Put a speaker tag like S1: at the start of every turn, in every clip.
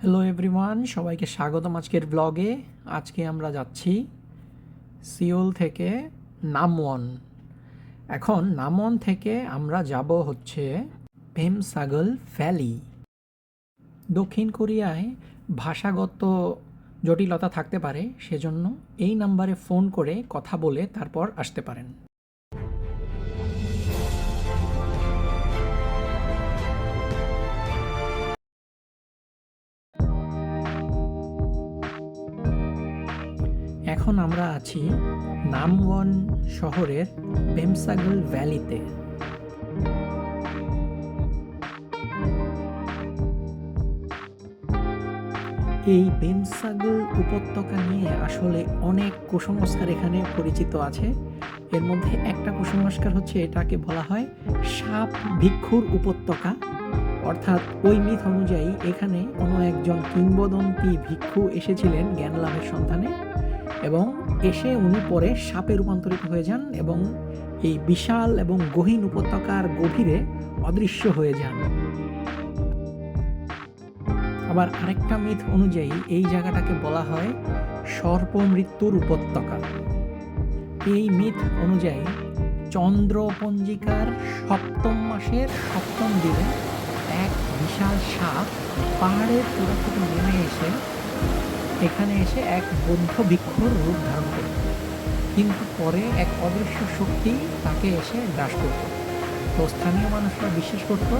S1: Hello everyone সবাইকে স্বাগতম আজকের ব্লগে আজকে আমরা যাচ্ছি সিওল থেকে নামওয়ান। এখন নামওয়ান থেকে আমরা যাব হচ্ছে ভেমসাগল ভ্যালি। দক্ষিণ কোরিয়ায় ভাষাগত জটিলতা থাকতে পারে, সেজন্য এই নাম্বারে ফোন করে কথা বলে তারপর আসতে পারেন। এখন আমরা আছি নামওয়ান শহরের বেমসাগল ভ্যালিতে। এই বেমসাগল উপত্যকা নিয়ে আসলে অনেক কুসংস্কার এখানে পরিচিত আছে। এর মধ্যে একটা কুসংস্কার হচ্ছে এটাকে বলা হয় সাপ ভিক্ষুর উপত্যকা। অর্থাৎ ওই মিথ অনুযায়ী এখানে কোনো একজন কিংবদন্তি ভিক্ষু এসেছিলেন জ্ঞান লাভের সন্ধানে। এবং এসে উনি পরে সাপে রূপান্তরিত হয়ে যান এবং এই বিশাল এবং গহীন উপত্যকার গভীরে অদৃশ্য হয়ে যান। আবার আরেকটা মিথ অনুযায়ী এই জায়গাটাকে বলা হয় সর্প মৃত্যুর উপত্যকা। এই মিথ অনুযায়ী চন্দ্র পঞ্জিকার সপ্তম মাসের সপ্তম দিনে এক বিশাল সাপ পাহাড়ের চূড়া থেকে নেমে এসে এখানে এসে এক বৌদ্ধ ভিক্ষুর রূপ ধারণ করত কিন্তু পরে এক অদৃশ্য শক্তি তাকে এসে গ্রাস করত তো স্থানীয় মানুষরা বিশ্বাস করত,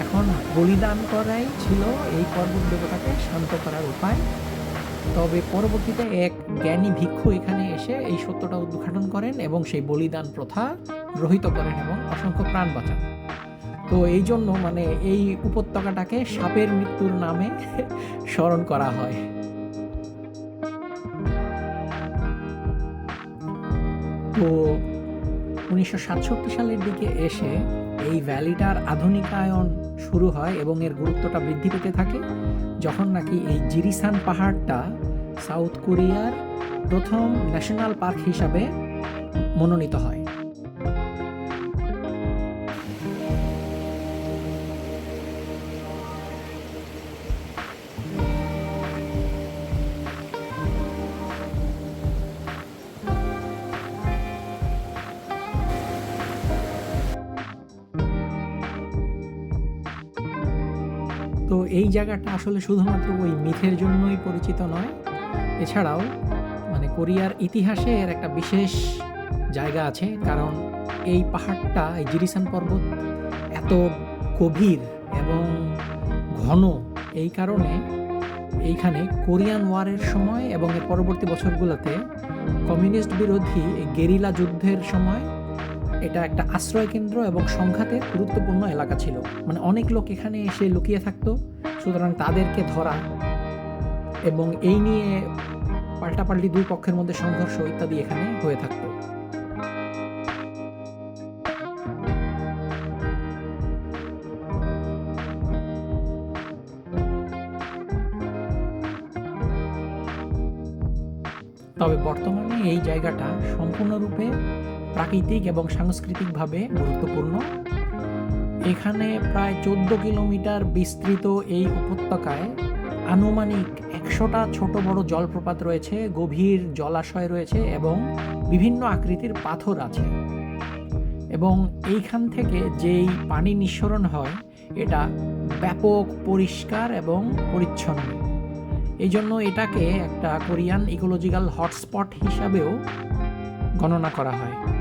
S1: এখন বলিদান করাই ছিল এই পর্বত দেবতাকে শান্ত করার উপায়। তবে পরবর্তীতে এক জ্ঞানী ভিক্ষু এখানে এসে এই সত্যটা উদ্ঘাটন করেন এবং সেই বলিদান প্রথা রহিত করেন এবং অসংখ্য প্রাণ বাঁচান। তো এই জন্য মানে এই উপত্যকাটাকে সাপের মৃত্যুর নামে স্মরণ করা হয়। তো উনিশশো সাতষট্টি সালের দিকে এসে এই ভ্যালিটার আধুনিকায়ন শুরু হয় এবং এর গুরুত্বটা বৃদ্ধি পেতে থাকে যখন নাকি এই জিরিসান পাহাড়টা সাউথ কোরিয়ার প্রথম ন্যাশনাল পার্ক হিসাবে মনোনীত হয়। তো এই জায়গাটা আসলে শুধুমাত্র ওই মিথের জন্যই পরিচিত নয়। এছাড়াও মানে কোরিয়ার ইতিহাসে এর একটা বিশেষ জায়গা আছে, কারণ এই পাহাড়টা, এই জিরিসান পর্বত এত গভীর এবং ঘন। এই কারণে এইখানে কোরিয়ান ওয়ারের সময় এবং এর পরবর্তী বছরগুলোতে কমিউনিস্ট বিরোধী গেরিলা যুদ্ধের সময় এটা একটা আশ্রয় কেন্দ্র এবং সংঘাতের গুরুত্বপূর্ণ এলাকা ছিল। মানে অনেক লোক এখানে এসে লুকিয়ে থাকতো, সুতরাং তাদেরকে ধরা এবং এই নিয়ে পাল্টাপাল্টি দুই পক্ষের মধ্যে সংঘর্ষ ইত্যাদি এখানে হয়ে থাকতো। তবে বর্তমানে এই জায়গাটা সম্পূর্ণরূপে প্রাকৃতিক এবং সাংস্কৃতিকভাবে গুরুত্বপূর্ণ। এখানে প্রায় চোদ্দ কিলোমিটার বিস্তৃত এই উপত্যকায় আনুমানিক একশোটা ছোট বড় জলপ্রপাত রয়েছে, গভীর জলাশয় রয়েছে এবং বিভিন্ন আকৃতির পাথর আছে। এবং এইখান থেকে যেই পানি নিঃসরণ হয়, এটা ব্যাপক পরিষ্কার এবং পরিচ্ছন্ন। এই জন্য এটাকে একটা কোরিয়ান ইকোলজিক্যাল হটস্পট হিসাবেও গণনা করা হয়।